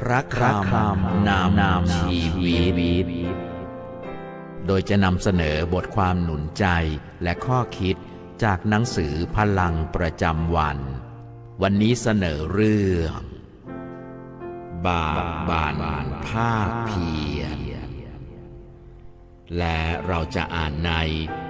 พระคำนำนำชีวิต โดยจะนำเสนอบทความหนุนใจและข้อคิดจากหนังสือพลังประจำวัน วันนี้เสนอเรื่อง บาปบานภาคเพียรและเราจะอ่านใน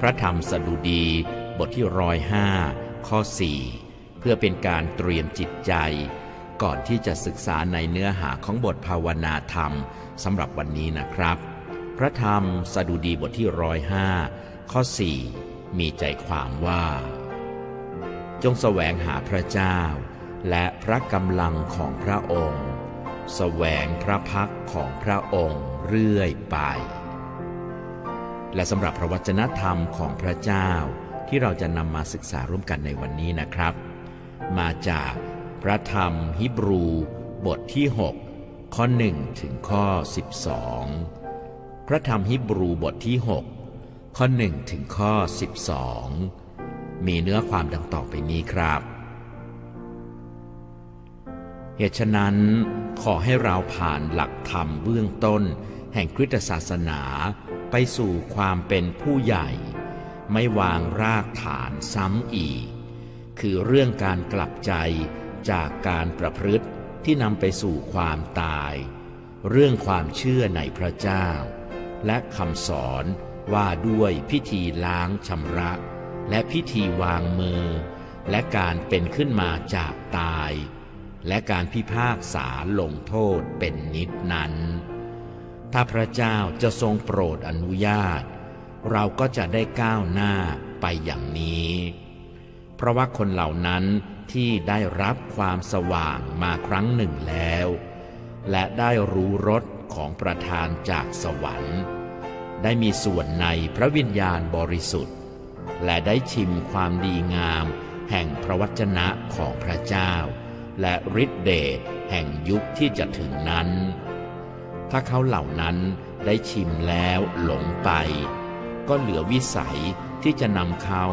พระธรรมสดุดีบทที่ร้อยห้าข้อ4เพื่อเป็นการเตรียมจิตใจ ก่อนที่จะศึกษาในเนื้อหาของบทภาวนาธรรมสำหรับวันนี้นะครับ พระธรรมสดุดีบทที่ร้อยห้าข้อ 4 มีใจความว่า จงแสวงหาพระเจ้า และพระกำลังของพระองค์ แสวงพระพักของพระองค์เรื่อยไป และสำหรับพระวจนะธรรมของพระเจ้าที่เราจะนำมาศึกษาร่วมกันในวันนี้นะครับ มาจาก พระธรรมฮิบรู บทที่ 6 ข้อ 1 ถึงข้อ 12 พระธรรมฮิบรูบทที่ 6 ข้อ 1 ถึงข้อ 12 มีเนื้อความดังต่อไปนี้ครับ เหตุฉะนั้นขอให้เราผ่านหลักธรรมเบื้องต้น แห่งคริสตศาสนาไปสู่ความเป็นผู้ใหญ่ ไม่วางรากฐานซ้ำอีก คือเรื่องการกลับใจ จากการประพฤติที่นำไปสู่ความตาย เรื่องความเชื่อในพระเจ้า และคำสอนว่าด้วยพิธีล้างชำระ และพิธีวางมือ และการเป็นขึ้นมาจากตาย และการพิพากษาลงโทษเป็นนิดนั้น ถ้าพระเจ้าจะทรงโปรดอนุญาต เราก็จะได้ก้าวหน้าไปอย่างนี้ เพราะว่าคนเหล่านั้น ที่ได้รับความสว่างมาครั้งหนึ่งแล้ว และได้รู้รสของประธานจากสวรรค์ ได้มีส่วนในพระวิญญาณบริสุทธิ์ และได้ชิมความดีงามแห่งพระวจนะของพระเจ้า และฤทธิเดชแห่งยุคที่จะถึงนั้น ถ้าเขาเหล่านั้นได้ชิมแล้วหลงไป ก็เหลือวิสัยที่จะนำเขา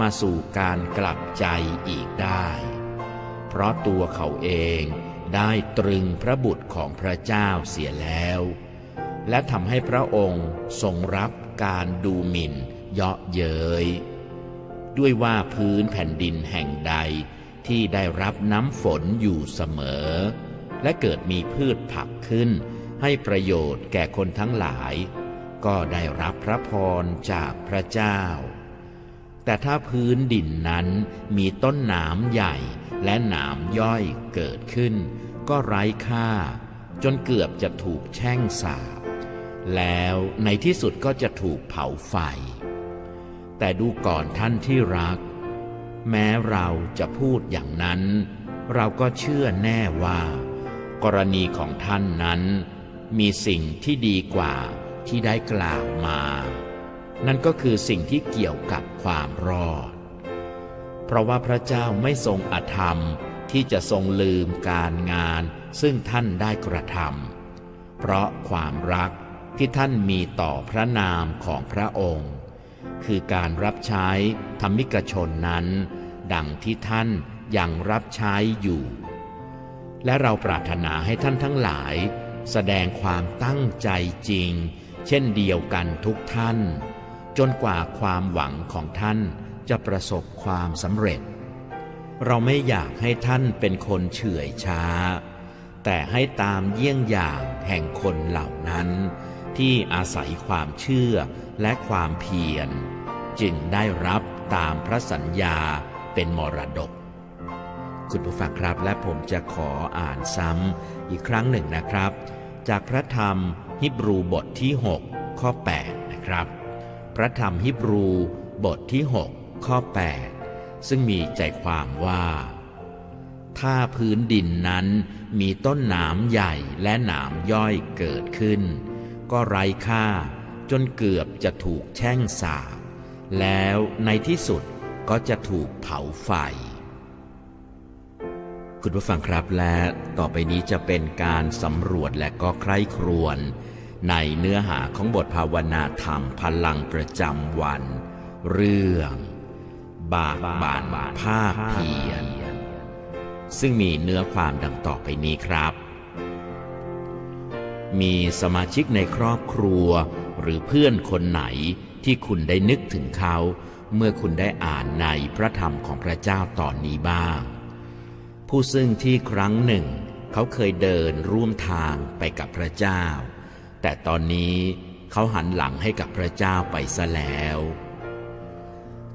มาสู่การกลับใจอีกได้ เพราะตัวเขาเองได้ตรึงพระบุตรของพระเจ้าเสียแล้ว และทำให้พระองค์ทรงรับการดูหมิ่นเยาะเย้ยด้วยว่าพื้นแผ่นดินแห่งใดที่ได้รับน้ำฝนอยู่เสมอ และเกิดมีพืชผักขึ้น ให้ประโยชน์แก่คนทั้งหลาย ก็ได้รับพระพรจากพระเจ้า แต่ถ้าพื้นดินนั้นมีต้นหนามใหญ่และหนามย่อยเกิดขึ้น ก็ไร้ค่า จนเกือบจะถูกแช่งสาบ แล้วในที่สุดก็จะถูกเผาไฟ แต่ดูก่อนท่านที่รัก แม้เราจะพูดอย่างนั้น เราก็เชื่อแน่ว่า กรณีของท่านนั้น มีสิ่งที่ดีกว่าที่ได้กล่าวมา นั่นก็คือสิ่งที่เกี่ยวกับความรอด เพราะว่าพระเจ้าไม่ทรงอธรรมที่จะทรงลืมการงาน ซึ่งท่านได้กระทำเพราะความรักที่ท่านมีต่อพระนามของพระองค์ คือการรับใช้ธรรมิกชนนั้น ดังที่ท่านยังรับใช้อยู่ และเราปรารถนาให้ท่านทั้งหลาย แสดงความตั้งใจจริง เช่นเดียวกันทุกท่าน จนกว่าความหวังของท่านจะประสบความสำเร็จ เราไม่อยากให้ท่านเป็นคนเฉื่อยช้า แต่ให้ตามเยี่ยงอย่างแห่งคนเหล่านั้น ที่อาศัยความเชื่อและความเพียร จึงได้รับตามพระสัญญาเป็นมรดก คุณผู้ฟังครับและผมจะขออ่านซ้ำอีกครั้งหนึ่งนะครับ จากพระธรรมฮิบรูบทที่ 6 ข้อ 8 นะครับ พระธรรมฮิบรูบทที่ 6 ข้อ 8 ซึ่งมีใจความว่า ถ้าพื้นดินนั้นมีต้นหนามใหญ่และหนามย่อยเกิดขึ้น ก็ไร้ค่าจนเกือบจะถูกแช่งสาบ แล้วในที่สุดก็จะถูกเผาไฟ คุณผู้ฟังครับและต่อไปนี้จะเป็นการสำรวจและก็ใคร่ครวญ ในเนื้อหาของบทภาวนาธรรมพลังประจำวัน เรื่อง บากบานภาคเพียรซึ่งมีเนื้อความดังต่อไปนี้ครับ มีสมาชิกในครอบครัว หรือเพื่อนคนไหนที่คุณได้นึกถึงเขา เมื่อคุณได้อ่านในพระธรรมของพระเจ้าตอนนี้บ้าง ผู้ซึ่งที่ครั้งหนึ่ง เขาเคยเดินร่วมทางไปกับพระเจ้า แต่ตอนนี้เขาหันหลังให้กับพระเจ้าไปซะแล้ว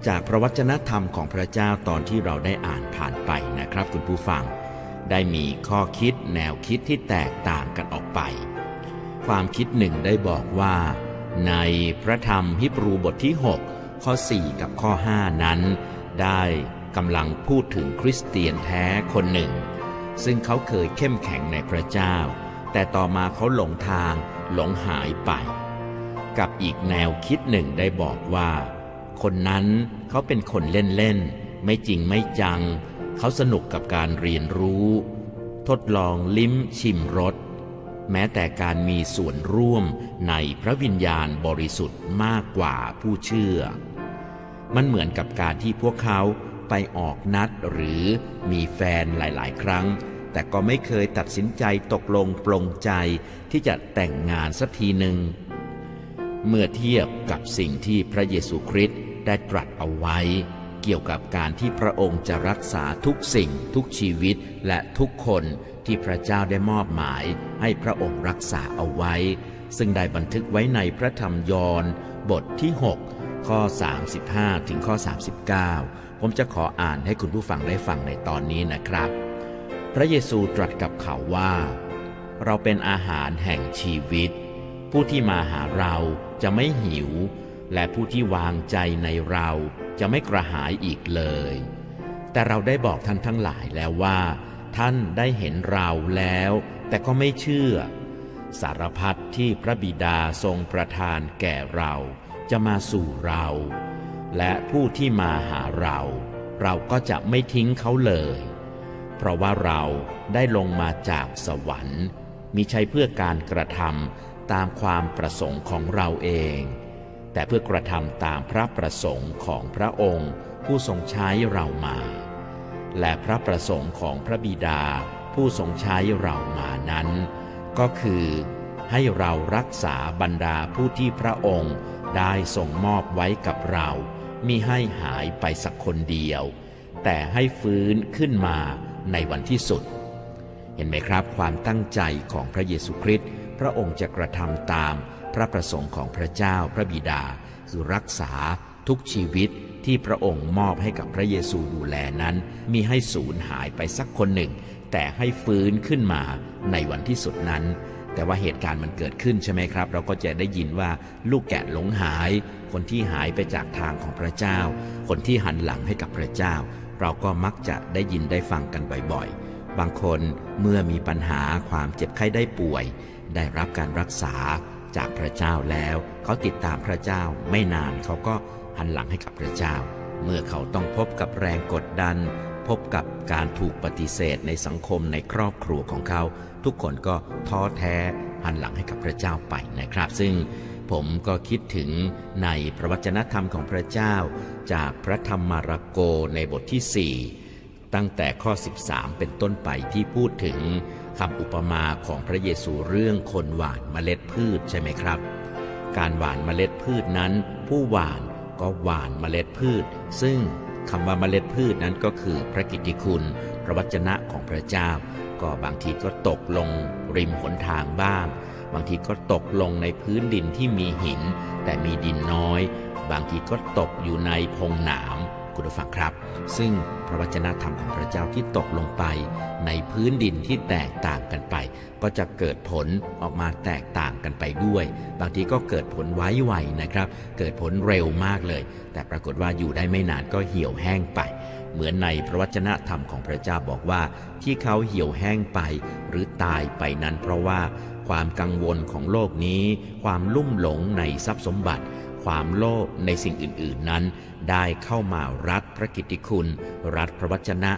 จากพระวจนะธรรมของพระเจ้าตอนที่เราได้อ่านผ่านไปนะครับ คุณผู้ฟัง ได้มีข้อคิดแนวคิดที่แตกต่างกันออกไป ความคิดหนึ่งได้บอกว่า ในพระธรรมฮิบรูบทที่ 6 ข้อ 4 กับข้อ 5 นั้น ได้กำลังพูดถึงคริสเตียนแท้คนหนึ่ง ซึ่งเขาเคยเข้มแข็งในพระเจ้า แต่ต่อมาเขาหลงทางหลงหายไป กับอีกแนวคิดหนึ่งได้บอกว่า คนนั้นเขาเป็นคนเล่นๆ ไม่จริงไม่จัง เขาสนุกกับการเรียนรู้ ทดลองลิ้มชิมรสแม้แต่การมีส่วนร่วมในพระวิญญาณบริสุทธิ์มากกว่าผู้เชื่อ มันเหมือนกับการที่พวกเขาไปออกนัดหรือมีแฟนหลาย ๆ ครั้ง แต่ก็ไม่เคยตัดสินใจตกลงปลงใจที่จะแต่งงานสักทีหนึ่ง เมื่อเทียบกับสิ่งที่พระเยซูคริสต์ได้ตรัสเอาไว้ เกี่ยวกับการที่พระองค์จะรักษาทุกสิ่งทุกชีวิตและทุกคนที่พระเจ้าได้มอบหมายให้พระองค์รักษาเอาไว้ ซึ่งได้บันทึกไว้ในพระธรรมยอห์นบทที่ 6 ข้อ 35 ถึงข้อ 39 ผมจะขออ่านให้คุณผู้ฟังได้ฟังในตอนนี้นะครับ ระเยซูตรัสกับเขาว่า เราเป็นอาหารแห่งชีวิต ผู้ที่มาหาเราจะไม่หิว และผู้ที่วางใจในเราจะไม่กระหายอีกเลย แต่เราได้บอกท่านทั้งหลายแล้วว่า ท่านได้เห็นเราแล้ว แต่ก็ไม่เชื่อ สารพัดที่พระบิดาทรงประทานแก่เราจะมาสู่เรา และผู้ที่มาหาเรา เราก็จะไม่ทิ้งเขาเลย เพราะว่าเราได้ลงมาจากสวรรค์มิใช่เพื่อการกระทำตามความประสงค์ของเราเอง แต่เพื่อกระทำตามพระประสงค์ของพระองค์ผู้ทรงใช้เรามา และพระประสงค์ของพระบิดาผู้ทรงใช้เรามานั้น ก็คือให้เรารักษาบรรดาผู้ที่พระองค์ได้ทรงมอบไว้กับเรามิให้หายไปสักคนเดียว แต่ให้ฟื้นขึ้นมา ในวันที่สุด เห็นไหมครับความตั้งใจของพระเยซูคริสต์พระองค์จะกระทำตามพระประสงค์ของพระเจ้าพระบิดา คือรักษาทุกชีวิตที่พระองค์มอบให้กับพระเยซูดูแลนั้น มีให้สูญหายไปสักคนหนึ่ง แต่ให้ฟื้นขึ้นมาในวันที่สุดนั้น แต่ว่าเหตุการณ์มันเกิดขึ้นใช่ไหมครับ เราก็จะได้ยินว่าลูกแกะหลงหาย คนที่หายไปจากทางของพระเจ้า คนที่หันหลังให้กับพระเจ้า เราก็มักจะได้ยินได้ฟังกันบ่อยๆ บางคนเมื่อมีปัญหาความเจ็บไข้ได้ป่วย ได้รับการรักษาจากพระเจ้าแล้ว เขาติดตามพระเจ้าไม่นานเขาก็หันหลังให้กับพระเจ้า เมื่อเขาต้องพบกับแรงกดดัน พบกับการถูกปฏิเสธในสังคมในครอบครัวของเขา ทุกคนก็ท้อแท้หันหลังให้กับพระเจ้าไปนะครับ ซึ่ง ผมก็คิดถึงในพระวจนะธรรมของพระเจ้า จากพระธรรมมาระโกในบทที่ 4 ตั้งแต่ข้อ 13 เป็นต้นไปที่พูดถึงคำอุปมาของพระเยซูเรื่องคนหว่านเมล็ดพืชใช่ไหมครับ การหว่านเมล็ดพืชนั้น ผู้หว่านก็หว่านเมล็ดพืช ซึ่งคำว่าเมล็ดพืชนั้นก็คือพระกิตติคุณพระวจนะของพระเจ้า ก็บางทีก็ตกลงริมหนทางบ้าง บางทีก็ตกลงในพื้นดินที่มีหิน แต่มีดินน้อย บางทีก็ตกอยู่ในพงหนามคุณผู้ฟังครับ ซึ่งพระวจนะธรรมของพระเจ้าที่ตกลงไป ในพื้นดินที่แตกต่างกันไป ก็จะเกิดผลออกมาแตกต่างกันไปด้วย บางทีก็เกิดผลไว้ไวนะครับ เกิดผลเร็วมากเลย แต่ปรากฏว่าอยู่ได้ไม่นานก็เหี่ยวแห้งไป เหมือนในพระวจนะธรรมของพระเจ้าบอกว่า ที่เขาเหี่ยวแห้งไป หรือตายไปนั้นเพราะว่า ความกังวลของโลกนี้ ความลุ่มหลงในทรัพย์สมบัติ ความโลภในสิ่งอื่น ๆ นั้น ได้เข้ามารัดพระกิตติคุณ รัดพระวจนะ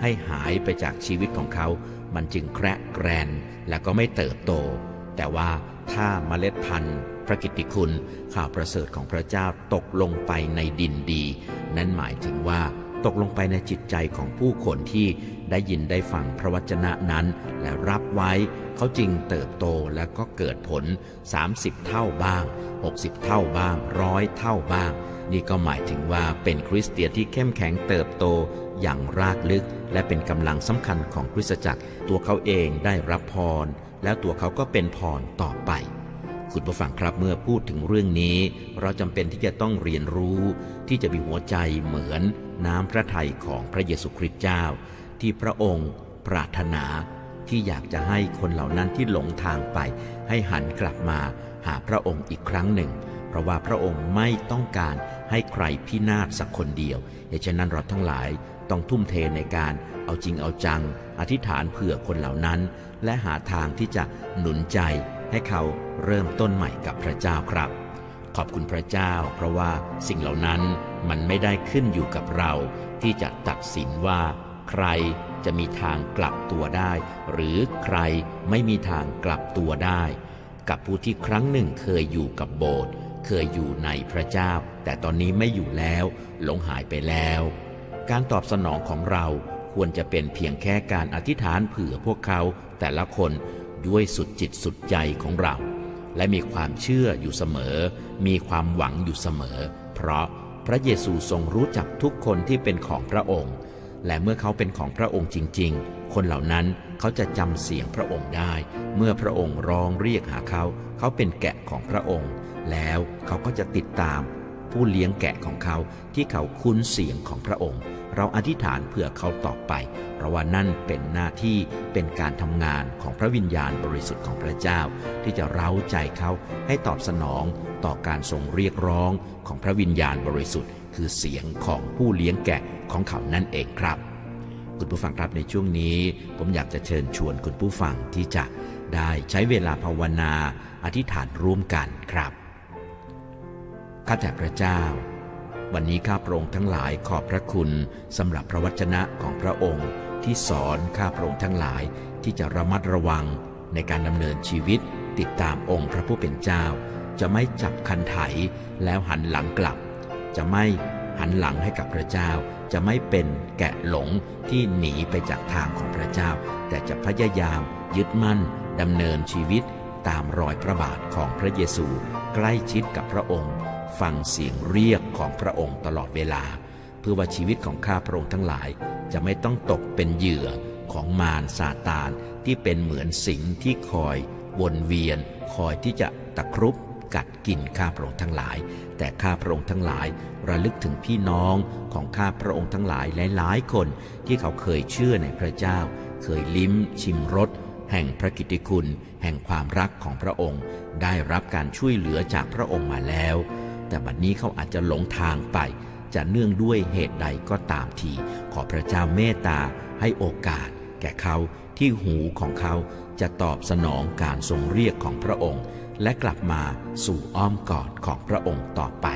ให้หายไปจากชีวิตของเขา มันจึงแคระแกรนและก็ไม่เติบโต แต่ว่าถ้าเมล็ดพันธุ์พระกิตติคุณ ข่าวประเสริฐของพระเจ้าตกลงไปในดินดี นั่นหมายถึงว่า ตกลงไปในจิตใจของผู้คนที่ได้ยินได้ฟังพระวจนะนั้น และรับไว้ เขาจึงเติบโตและก็เกิดผล 30 เท่าบ้าง 60 เท่าบ้างร้อยเท่าบ้าง นี่ก็หมายถึงว่าเป็นคริสเตียนที่เข้มแข็งเติบโตอย่างรากลึก และเป็นกำลังสำคัญของคริสตจักร ตัวเขาเองได้รับพร แล้วตัวเขาก็เป็นพรต่อไป คุณผู้ฟังครับเมื่อพูดถึงเรื่องนี้ เราจำเป็นที่จะต้องเรียนรู้ที่จะมีหัวใจเหมือนน้ำพระทัยของพระเยซูคริสต์เจ้า ที่พระองค์ปรารถนาที่อยากจะให้คนเหล่านั้นที่หลงทางไป ให้หันกลับมาหาพระองค์อีกครั้งหนึ่ง เพราะว่าพระองค์ไม่ต้องการให้ใครพินาศสักคนเดียวเหตุฉะนั้นเราทั้งหลายต้องทุ่มเทในการเอาจริงเอาจัง อธิษฐานเผื่อคนเหล่านั้น และหาทางที่จะหนุนใจ ให้เขาเริ่มต้นใหม่กับพระเจ้าครับ ขอบคุณพระเจ้า เพราะว่าสิ่งเหล่านั้นมันไม่ได้ขึ้นอยู่กับเรา ที่จะตัดสินว่า ใครจะมีทางกลับตัวได้ หรือใครไม่มีทางกลับตัวได้ กับผู้ที่ครั้งหนึ่งเคยอยู่กับโบสถ์เคยอยู่ในพระเจ้า แต่ตอนนี้ไม่อยู่แล้วหลงหายไปแล้ว การตอบสนองของเราควรจะเป็นเพียงแค่การอธิษฐานเผื่อพวกเขาแต่ละคน ด้วยสุดจิตสุดใจของเรา และมีความเชื่ออยู่เสมอ มีความหวังอยู่เสมอ เพราะพระเยซูทรงรู้จักทุกคนที่เป็นของพระองค์ และเมื่อเขาเป็นของพระองค์จริง ๆ คนเหล่านั้นเขาจะจำเสียงพระองค์ได้ เมื่อพระองค์ร้องเรียกหาเขา เขาเป็นแกะของพระองค์ แล้วเขาก็จะติดตาม ผู้เลี้ยงแกะของเขาที่เขาคุ้นเสียงของพระองค์ เราอธิษฐานเพื่อเขาต่อไป เพราะว่านั่นเป็นหน้าที่เป็นการทำงานของพระวิญญาณบริสุทธิ์ของพระเจ้า ที่จะเร้าใจเขาให้ตอบสนองต่อการทรงเรียกร้องของพระวิญญาณบริสุทธิ์ คือเสียงของผู้เลี้ยงแกะของเขานั่นเองครับ คุณผู้ฟังครับในช่วงนี้ ผมอยากจะเชิญชวนคุณผู้ฟังที่จะได้ใช้เวลาภาวนาอธิษฐานร่วมกันครับข้าแต่พระเจ้า วันนี้ข้าพระองค์ทั้งหลายขอบพระคุณสำหรับพระวจนะของพระองค์ ที่สอนข้าพระองค์ทั้งหลายที่จะระมัดระวังในการดำเนินชีวิต ติดตามองค์พระผู้เป็นเจ้า จะไม่จับคันไถแล้วหันหลังกลับ จะไม่หันหลังให้กับพระเจ้า จะไม่เป็นแกะหลงที่หนีไปจากทางของพระเจ้า แต่จะพยายามยึดมั่นดำเนินชีวิตตามรอยพระบาทของพระเยซู ใกล้ชิดกับพระองค์ ฟังเสียงเรียกของพระองค์ตลอดเวลา เพื่อว่าชีวิตของข้าพระองค์ทั้งหลาย จะไม่ต้องตกเป็นเหยื่อของมารซาตานที่เป็นเหมือนสิงที่คอย วนเวียน คอยที่จะตะครุบกัดกินข้าพระองค์ทั้งหลาย แต่ข้าพระองค์ทั้งหลาย ระลึกถึงพี่น้องของข้าพระองค์ทั้งหลายหลายๆคนที่เขาเคยเชื่อในพระเจ้า เคยลิ้มชิมรสแห่งพระกิตติคุณ แห่งความรักของพระองค์ ได้รับการช่วยเหลือจากพระองค์มาแล้ว แต่บัดนี้เขาอาจจะหลงทางไป จะเนื่องด้วยเหตุใดก็ตามที ขอพระเจ้าเมตตาให้โอกาส แก่เขาที่หูของเขาจะตอบสนองการทรงเรียกของพระองค์ และกลับมาสู่อ้อมกอดของพระองค์ต่อไป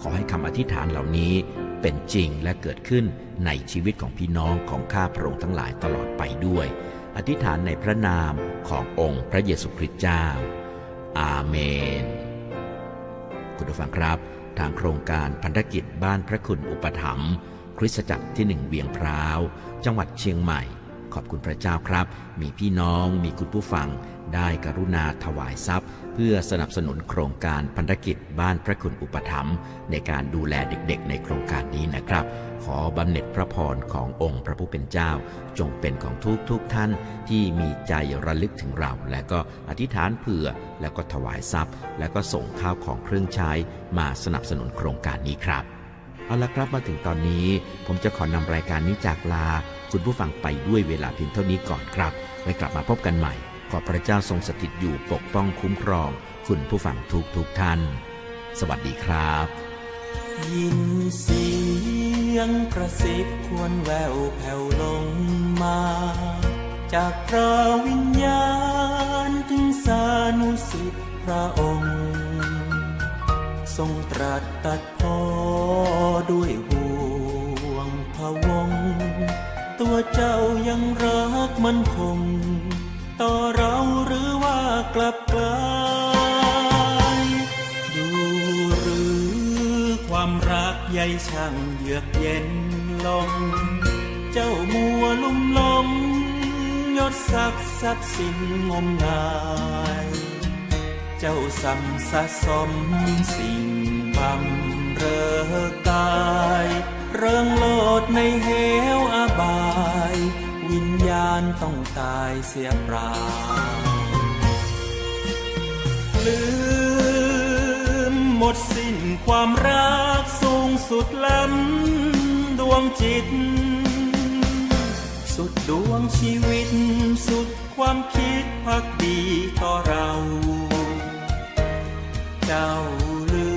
ขอให้คำอธิษฐานเหล่านี้เป็นจริงและเกิดขึ้นในชีวิตของพี่น้องของข้าพระองค์ทั้งหลายตลอดไปด้วย อธิษฐานในพระนามขององค์พระเยซูคริสต์เจ้า อาเมน คุณผู้ฟังครับ ทางโครงการพันธกิจบ้านพระคุณอุปถัมภ์คริสตจักรที่หนึ่งเวียงพร้าว จังหวัดเชียงใหม่ ขอบคุณพระเจ้าครับ มีพี่น้องมีคุณผู้ฟัง ได้กรุณาถวายทรัพย์ เพื่อสนับสนุนโครงการพันธกิจบ้านพระคุณอุปถัมภ์ในการดูแลเด็กๆ ในโครงการนี้นะครับ ขอบำเหน็จพระพรขององค์พระผู้เป็นเจ้า จงเป็นของทุกทุกๆท่านที่มีใจระลึกถึงเรา และก็อธิษฐานเผื่อ แล้วก็ถวายทรัพย์ แล้วก็ส่งข้าวของเครื่องใช้มาสนับสนุนโครงการนี้ครับเอาละครับมาถึงตอนนี้ ผมจะขอนำรายการนี้จากลา คุณผู้ฟังไปด้วยเวลาเพียงเท่านี้ก่อนครับไว้กลับมาพบกันใหม่ อพระเจ้าทรงสถิตอยู่ปกป้องคุ้มครองคุณผู้ฟังทุกทุกท่าน สวัสดีครับ ยินเสียงกระซิบควรแววแผ่วลงมา จากพระวิญญาณถึงสานุสิทธิพระองค์ ทรงตรัสตัดพอด้วยห่วงพะวง ตัวเจ้ายังรักมันคง ต่อเราหรือว่ากลับกลายดูหรือความรักใยช่างเยือกเย็นลง เจ้ามัวลุ่มหลงยศศักดิ์ทรัพย์สินงมงาย เจ้าสัมสะสมสิ่งบำเรอกาย เริงโลดในเหวอาบายาณต้องตายเสียเปล่าลืมหมดสิ้นความรักสูงสุดล้ำดวงจิต สุดดวงชีวิต สุดความคิดพักดีต่อเรา เจ้าลื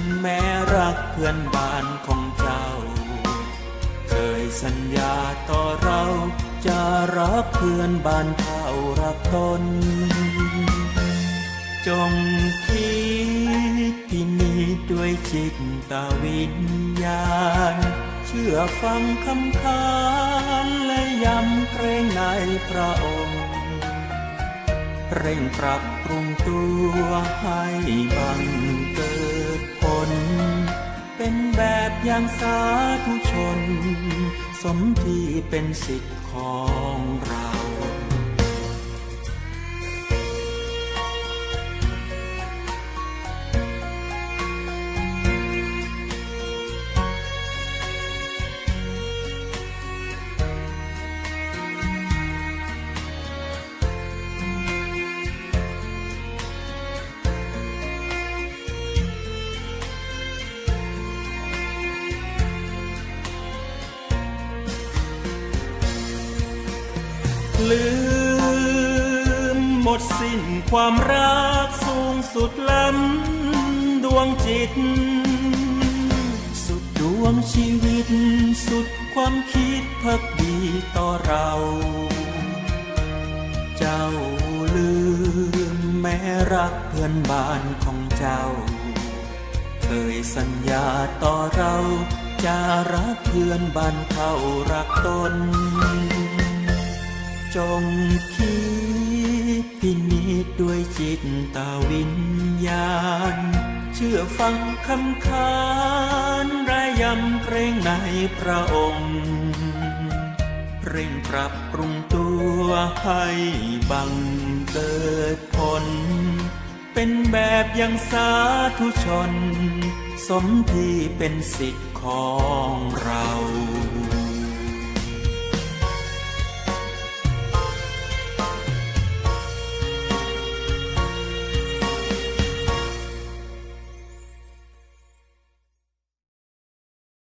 มแม้รักเพื่อนบ้านของเจ้า เคยสัญญาต่อเรา จะรักเพื่อนบ้านเท่ารักตน จงคิดที่นี้ด้วยจิตตวิญญาณ เชื่อฟังคำขานและยำเกรงในพระองค์ เร่งปรับปรุงตัวให้บังเกิดผล เป็นแบบอย่างสาธุชน สมที่เป็นสิทธิ์ของ หมดสิ้นความรักสูงสุดล้ำดวงจิต สุดดวงชีวิต สุดความคิดพักดีต่อเรา เจ้าลืมแม้รักเพื่อนบ้านของเจ้า เคยสัญญาต่อเราจะรักเพื่อนบ้านเท่ารักตน จงคิด พินิจด้วยจิตตาวิญญาณ เชื่อฟังคำขานรายำเกรงในพระองค์ เร่งปรับปรุงตัวให้บังเกิดผล เป็นแบบอย่างสาธุชน สมที่เป็นสิทธิ์ของเรา